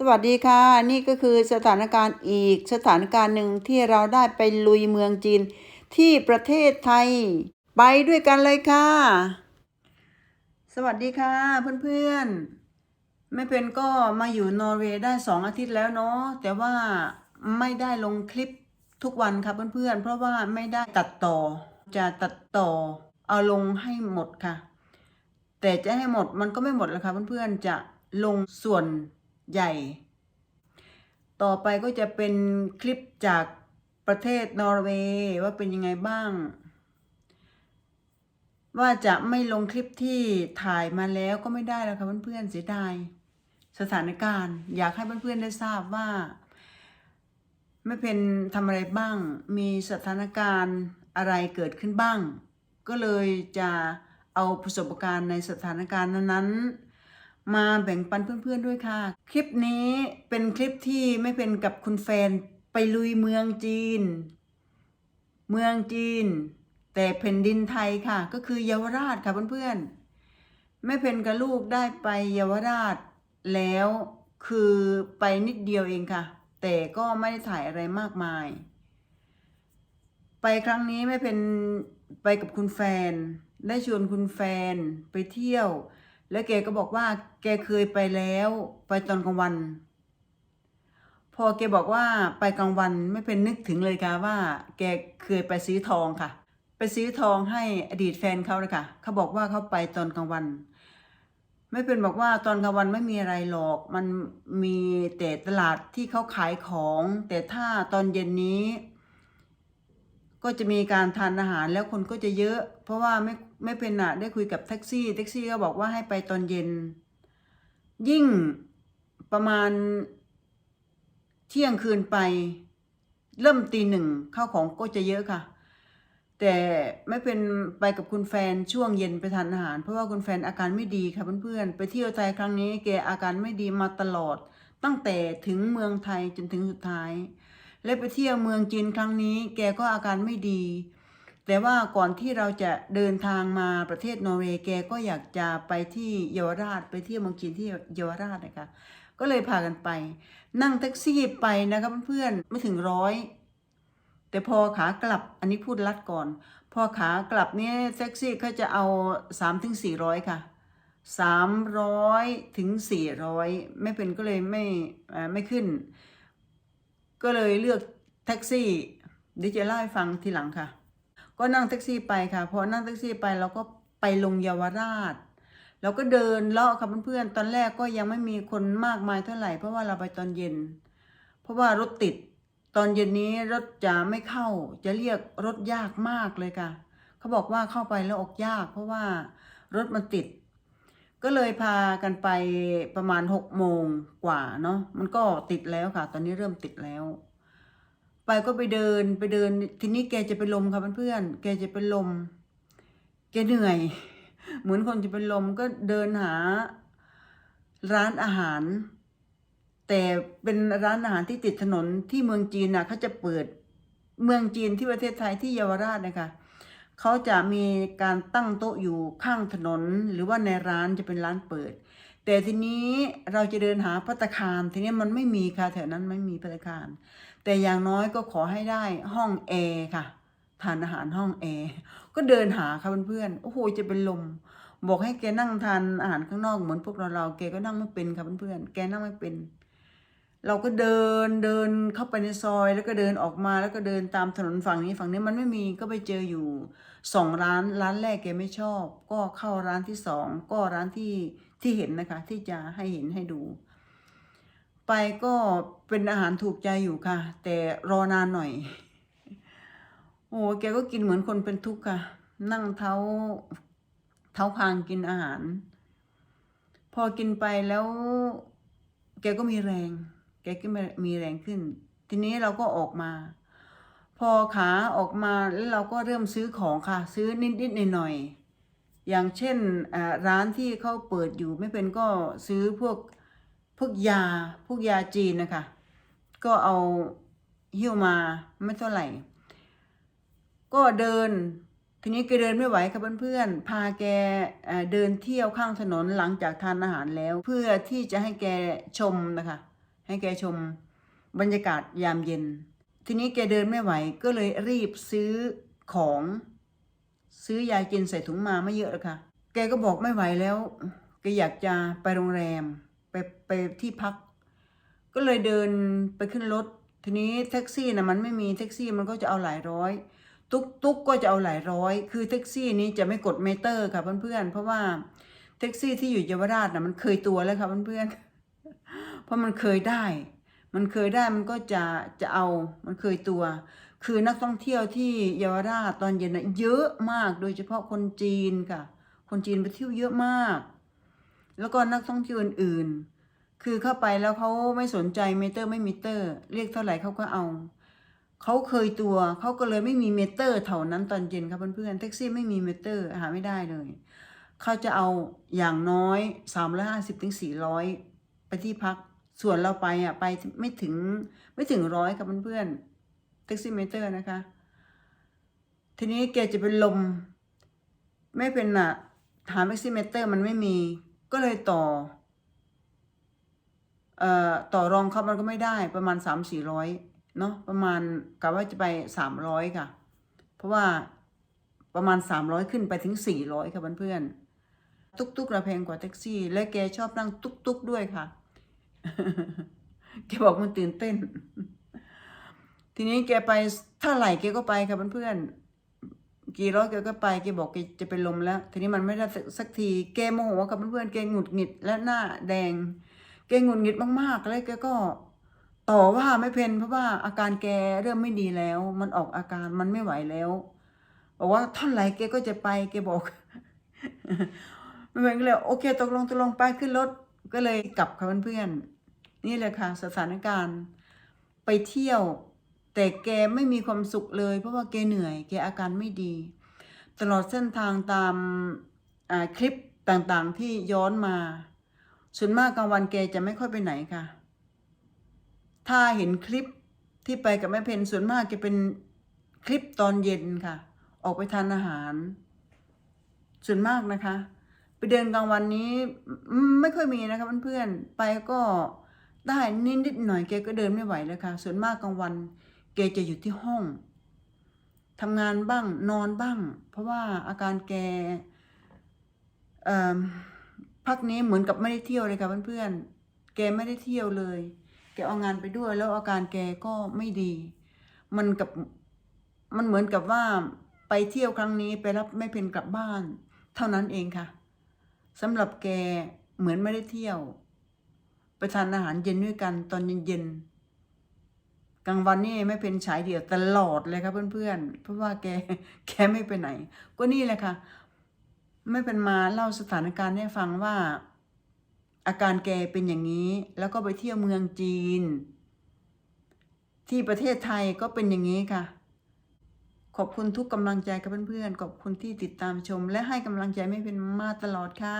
สวัสดีค่ะ นี่ก็คือสถานการณ์อีกสถานการณ์หนึ่งที่เราได้ไปลุยเมืองจีน ที่ประเทศไทย ไปด้วยกันเลยค่ะ สวัสดีค่ะเพื่อนๆไม่เป็นก็มาอยู่นอร์เวย์ได้สองอาทิตย์แล้วเนาะแต่ว่าไม่ได้ลงคลิปทุกวันค่ะเพื่อนๆ เพราะว่าไม่ได้ตัดต่อ จะตัดต่อเอาลงให้หมดค่ะ แต่จะให้หมดมันก็ไม่หมดแล้วค่ะเพื่อนๆจะลงส่วน ใหญ่ ต่อไปก็จะเป็นคลิปจากประเทศนอร์เวย์ว่าเป็นยังไงบ้าง ว่าจะไม่ลงคลิปที่ถ่ายมาแล้วก็ไม่ได้แล้วค่ะเพื่อนๆเสียดายสถานการณ์ อยากให้เพื่อนๆได้ทราบว่า ไม่เป็นทำอะไรบ้าง มีสถานการณ์อะไรเกิดขึ้นบ้าง ก็เลยจะเอาประสบการณ์ในสถานการณ์นั้นๆ มาแบ่งปันเพื่อนๆด้วยค่ะ คลิปนี้เป็นคลิปที่ไม่เป็นกับคุณแฟนไปลุยเมืองจีน เมืองจีน แต่แผ่นดินไทยค่ะ ก็คือเยาวราชค่ะเพื่อนๆแม่เพนกับลูกได้ไปเยาวราช แล้วคือไปนิดเดียวเองค่ะ แต่ก็ไม่ได้ถ่ายอะไรมากมาย ไปครั้งนี้แม่เพนไปกับคุณแฟน ได้ชวนคุณแฟนไปเที่ยว แล้วแกก็บอกว่า แกเคยไปแล้วไปตอนกลางวัน พอแกบอกว่าไปกลางวันไม่เป็นนึกถึงเลยค่ะว่า แกเคยไปซื้อทองค่ะ ไปซื้อทองให้อดีตแฟนเขาเลยค่ะเขาบอกว่าเขาไปตอนกลางวัน ไม่เป็นบอกว่าตอนกลางวันไม่มีอะไรหรอก มันมีแต่ตลาดที่เขาขายของ แต่ถ้าตอนเย็นนี้ ก็จะมีการทานอาหารแล้วคนก็จะเยอะ เพราะว่าไม่ไม่เป็นอะได้คุยกับแท็กซี่แท็กซี่ก็บอกว่าให้ไปตอนเย็น ยิ่งประมาณเที่ยงคืนไป เริ่มตีหนึ่งข้าวของก็จะเยอะค่ะ แต่ไม่เป็นไปกับคุณแฟนช่วงเย็นไปทานอาหาร เพราะว่าคุณแฟนอาการไม่ดีค่ะเพื่อนๆไปเที่ยวไทยครั้งนี้แกอาการไม่ดีมาตลอด ตั้งแต่ถึงเมืองไทยจนถึงสุดท้าย และไปเที่ยวเมืองจีนครั้งนี้ แกก็อาการไม่ดี แต่ว่าก่อนที่เราจะเดินทางมาประเทศนอร์เวย์แกก็อยากจะไปที่เยาวราชไปเที่ยวเมืองจีนที่เยาวราชนะคะก็เลยพากันไป นั่งแท็กซี่ไปนะคะเพื่อนๆไม่ถึงร้อยแต่พอขากลับอันนี้พูดลัดก่อน พอขากลับเนี่ยแท็กซี่เขาจะเอาสามถึงสี่ร้อยค่ะสามร้อยถึงสี่ร้อยไม่เป็นก็เลยไม่ไม่ขึ้น ก็เลยเลือกแท็กซี่เดี๋ยวจะเล่าให้ฟังทีหลังค่ะ ก็นั่งแท็กซี่ไปค่ะ พอนั่งแท็กซี่ไปเราก็ไปลงเยาวราชเราก็เดินเลาะค่ะเพื่อนๆ ตอนแรกก็ยังไม่มีคนมากมายเท่าไหร่ เพราะว่าเราไปตอนเย็น เพราะว่ารถติด ตอนเย็นนี้รถจะไม่เข้า จะเรียกรถยากมากเลยค่ะ เขาบอกว่าเข้าไปแล้วออกยาก เพราะว่ารถมันติด ก็เลยพากันไปประมาณหกโมงกว่าเนาะมันก็ติดแล้วค่ะ ตอนนี้เริ่มติดแล้ว ไปก็ไปเดินไปเดิน ทีนี้แกจะเป็นลมค่ะเพื่อนๆแกจะเป็นลม แกเหนื่อย เหมือนคนจะเป็นลมก็เดินหาร้านอาหาร แต่เป็นร้านอาหารที่ติดถนนที่เมืองจีนนะเขาจะเปิดเมืองจีนที่ประเทศไทยที่เยาวราชนะคะ เขาจะมีการตั้งโต๊ะอยู่ข้างถนน หรือว่าในร้านจะเป็นร้านเปิด แต่ทีนี้เราจะเดินหาพัตตาคารทีนี้มันไม่มีค่ะแถวนั้นไม่มีพัตตาคารแต่อย่างน้อยก็ขอให้ได้ห้องแอร์ค่ะทานอาหารห้องแอร์ก็เดินหาค่ะเพื่อนๆโอ้โหจะเป็นลม บอกให้แกนั่งทานอาหารข้างนอกเหมือนพวกเราเราแกก็นั่งไม่เป็นค่ะเพื่อนๆแกนั่งไม่เป็น เราก็เดินเดินเข้าไปในซอย แล้วก็เดินออกมาแล้วก็เดินตามถนนฝั่งนี้ฝั่งนี้มันไม่มีก็ไปเจออยู่ สองร้านร้านแรกแกไม่ชอบ ก็เข้าร้านที่สองก็ร้านที่ที่เห็นนะคะ ที่จะให้เห็นให้ดู ไปก็เป็นอาหารถูกใจอยู่ค่ะ แต่รอนานหน่อย โอ้แกก็กินเหมือนคนเป็นทุกข์ค่ะ นั่งเท้าเท้าคางกินอาหาร พอกินไปแล้ว แกก็มีแรง แกก็มีแรงขึ้น ทีนี้เราก็ออกมา พอขาออกมาแล้วเราก็เริ่มซื้อของค่ะ ซื้อนิดๆหน่อยๆอย่างเช่นร้านที่เขาเปิดอยู่ไม่เป็นก็ซื้อพวกพวกยาพวกยาจีนนะคะ ก็เอาหิ้วมาไม่เท่าไหร่ ก็เดินทีนี้แกเดินไม่ไหวค่ะเพื่อนๆ พาแกเดินเที่ยวข้างถนนหลังจากทานอาหารแล้ว เพื่อที่จะให้แกชมนะคะ ให้แกชมบรรยากาศยามเย็น ทีนี้แกเดินไม่ไหวก็เลยรีบซื้อของซื้อยากินใส่ถุงมาไม่เยอะหรอกค่ะ แกก็บอกไม่ไหวแล้วแกอยากจะไปโรงแรมไปไปที่พัก ก็เลยเดินไปขึ้นรถ ทีนี้แท็กซี่นะมันไม่มีแท็กซี่มันก็จะเอาหลายร้อย ตุ๊กตุ๊กก็จะเอาหลายร้อย คือแท็กซี่นี้จะไม่กดเมเตอร์ค่ะเพื่อนๆ เพราะว่าแท็กซี่ที่อยู่เยาวราชนะมันเคยตัวแล้วค่ะเพื่อนๆ เพราะมันเคยได้ มันเคยได้มันก็จะจะเอา มันเคยตัว คือนักท่องเที่ยวที่เยาวราชตอนเย็นนะเยอะมาก โดยเฉพาะคนจีนค่ะ คนจีนไปเที่ยวเยอะมาก แล้วก็นักท่องเที่ยวอื่นๆ คือเข้าไปแล้วเขาไม่สนใจเมเตอร์ไม่มิเตอร์ เรียกเท่าไหร่เขาก็เอา เขาเคยตัว เขาก็เลยไม่มีเมเตอร์เท่านั้นตอนเย็นครับเพื่อนๆ แท็กซี่ไม่มีเมเตอร์หาไม่ได้เลย เขาจะเอาอย่างน้อยสามร้อยห้าสิบถึงสี่ร้อยไปที่พัก ส่วนเราไปอะไปไม่ถึงไม่ถึงร้อยครับเพื่อนๆแท็กซี่เมเตอร์นะคะ ทีนี้แกจะเป็นลม ไม่เป็นอะหามแท็กซี่เมเตอร์มันไม่มี ก็เลยต่อเอ่อต่อรองเขามันก็ไม่ได้ประมาณสามสี่ร้อยเนาะประมาณกะว่าจะไปสามร้อยค่ะ เพราะว่าประมาณสามร้อยขึ้นไปถึงสี่ร้อยค่ะเพื่อนๆตุ๊กตุ๊กราแพงกว่าแท็กซี่ และแกชอบนั่งตุ๊กตุ๊กด้วยค่ะ แกบอกมันตื่นเต้น ทีนี้แกไปเท่าไหร่แกก็ไปค่ะเพื่อนๆกี่ร้อยแกก็ไปแกบอกแกจะเป็นลมแล้ว ทีนี้มันไม่ได้สักทีแกโมโหกับเพื่อนๆแกหงุดหงิดและหน้าแดง แกหงุดหงิดมากๆ แล้วแกก็ต่อว่าไม่เพนเพราะว่าอาการแกเริ่มไม่ดีแล้ว มันออกอาการมันไม่ไหวแล้วบอกว่าท่าไหร่แกก็จะไปแกบอกไม่เป็นก็เลยโอเคตกลงตกลงไปขึ้นรถก็เลยกลับค่ะเพื่อนๆ นี่แหละค่ะสถานการณ์ไปเที่ยว แต่แกไม่มีความสุขเลย เพราะว่าแกเหนื่อย แกอาการไม่ดี ตลอดเส้นทางตามคลิปต่างๆที่ย้อนมา ส่วนมากกลางวันแกจะไม่ค่อยไปไหนค่ะ ถ้าเห็นคลิปที่ไปกับแม่เพนส่วนมากจะเป็นคลิปตอนเย็นค่ะ ออกไปทานอาหาร ส่วนมากนะคะ ไปเดินกลางวันนี้ไม่ค่อยมีนะคะเพื่อนๆไปก็ ได้นิดนิดหน่อยแกก็เดินไม่ไหวแล้วค่ะ ส่วนมากกลางวันแกจะอยู่ที่ห้องทำงานบ้างนอนบ้าง เพราะว่าอาการแกพักนี้เหมือนกับไม่ได้เที่ยวเลยค่ะเพื่อนๆแกไม่ได้เที่ยวเลย แกเอางานไปด้วย แล้วอาการแกก็ไม่ดี มันกับมันเหมือนกับว่าไปเที่ยวครั้งนี้ไปรับไม่เพนกลับบ้าน เท่านั้นเองค่ะสำหรับแกเหมือนไม่ได้เที่ยว ไปทานอาหารเย็นด้วยกันตอนเย็นๆกลางวันนี่ไม่เป็นฉายเดี่ยวตลอดเลยครับเพื่อนๆ เพราะว่าแกแกไม่ไปไหน ก็นี่แหละค่ะ ไม่เป็นมาเล่าสถานการณ์ให้ฟังว่า อาการแกเป็นอย่างนี้ แล้วก็ไปเที่ยวเมืองจีน ที่ประเทศไทยก็เป็นอย่างนี้ค่ะขอบคุณทุกกำลังใจกับเพื่อนๆ ขอบคุณที่ติดตามชม และให้กำลังใจไม่เป็นมาตลอดค่ะ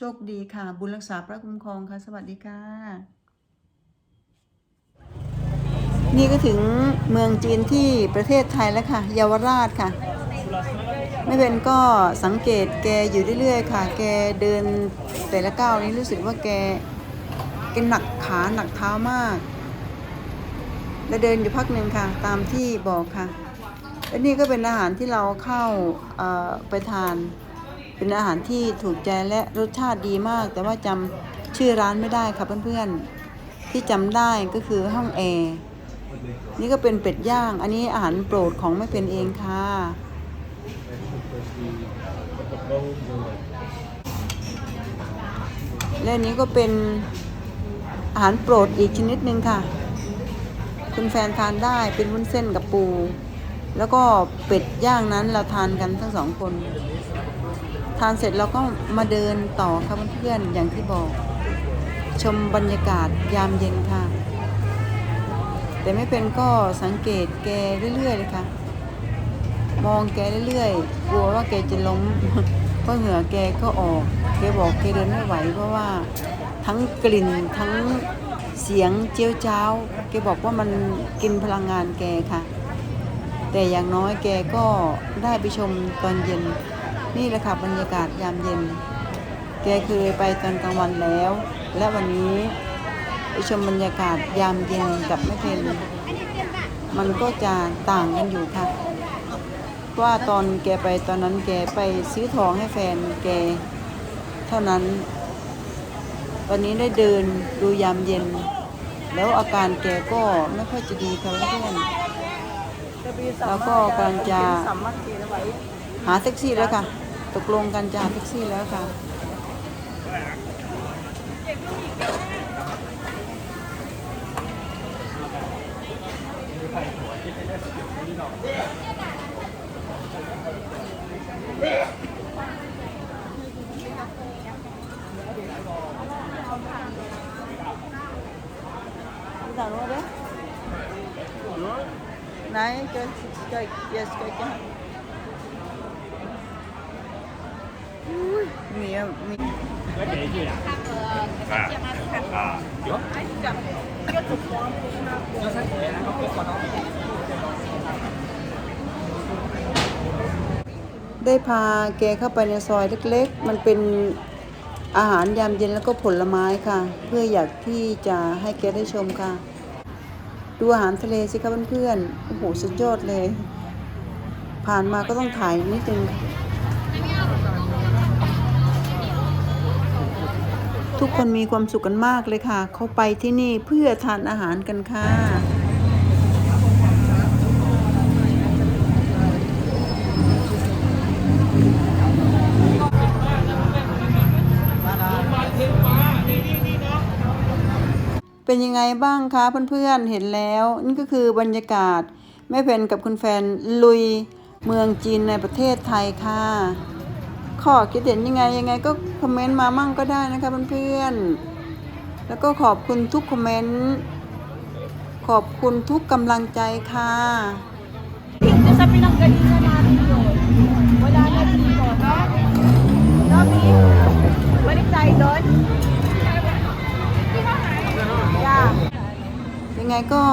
โชคดีค่ะ บุญรักษาพระคุ้มครองค่ะ สวัสดีค่ะ นี่ก็ถึงเมืองจีนที่ประเทศไทยแล้วค่ะ เยาวราชค่ะ ไม่เป็นก็สังเกตแกอยู่เรื่อยๆค่ะ แกเดินแต่ละก้าวนี้รู้สึกว่าแกแกหนักขาหนักเท้ามาก และเดินอยู่พักหนึ่งค่ะ ตามที่บอกค่ะและนี่ก็เป็นอาหารที่เราเข้าไปทาน เป็นอาหารที่ถูกใจและรสชาติดีมาก แต่ว่าจำชื่อร้านไม่ได้ค่ะเพื่อนๆ ที่จำได้ก็คือห้องแอร์นี่ก็เป็นเป็ดย่าง อันนี้อาหารโปรดของแม่เป็นเองค่ะ และนี้ก็เป็นอาหารโปรดอีกชนิดหนึ่งค่ะ คุณแฟนทานได้เป็นวุ้นเส้นกับปู แล้วก็เป็ดย่างนั้นเราทานกันทั้งสองคน ทานเสร็จเราก็มาเดินต่อค่ะเพื่อนๆอย่างที่บอก ชมบรรยากาศยามเย็นค่ะ แต่ไม่เป็นก็สังเกตแกเรื่อยๆเลยค่ะ มองแกเรื่อยๆกลัวว่าแกจะล้มเพราะเหงื่อแกก็ออกแกบอกแกเดินไม่ไหวเพราะว่าทั้งกลิ่นทั้งเสียงเจียวจ้าวแกบอกว่ามันกินพลังงานแกค่ะ แต่อย่างน้อยแกก็ได้ไปชมตอนเย็น นี่แหละค่ะบรรยากาศยามเย็น แกเคยไปตอนกลางวันแล้ว และวันนี้ไปชมบรรยากาศยามเย็นกับแม่เพนมันก็จะต่างกันอยู่ค่ะว่าตอนแกไปตอนนั้นแกไปซื้อทองให้แฟนแกเท่านั้น ตอนนี้ได้เดินดูยามเย็น แล้วอาการแกก็ไม่ค่อยจะดีค่ะเพื่อนแล้วก็กำลังจะ หาแท็กซี่แล้วค่ะ ตกลงกันจะหาแท็กซี่แล้วค่ะ Sao nữa đấy? Này, cho cho yes cho cho. Mì mì 啊啊，有。 ได้พาแกเข้าไปในซอยเล็กๆ มันเป็นอาหารยามเย็นแล้วก็ผลไม้ค่ะ เพื่ออยากที่จะให้แกได้ชมค่ะ ดูอาหารทะเลสิคะเพื่อนๆ โอ้โห สุดยอดเลย ผ่านมาก็ต้องถ่ายนิดนึงค่ะ ทุกคนมีความสุขกันมากเลยค่ะ เขาไปที่นี่เพื่อทานอาหารกันค่ะ เป็นยังไงบ้างคะเพื่อนๆเห็นแล้วนี่ก็คือบรรยากาศแม่เพนกับคุณแฟนลุยเมืองจีนในประเทศไทยค่ะ ข้อคิดเห็นยังไงยังไงก็คอมเมนต์มามั่งก็ได้นะคะเพื่อนๆ แล้วก็ขอบคุณทุกคอมเมนต์ ขอบคุณทุกกำลังใจค่ะ Dito sa pinanggalingan natin yun, wala na dito, no? No, Mi? Balik tayo doon? ยังไงก็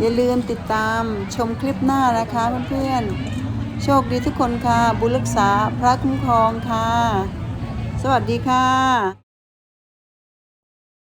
อย่าลืมติดตามชมคลิปหน้านะคะเพื่อนๆ โชคดีทุกคนค่ะ บุญรักษาพระคุ้มครองค่ะ สวัสดีค่ะ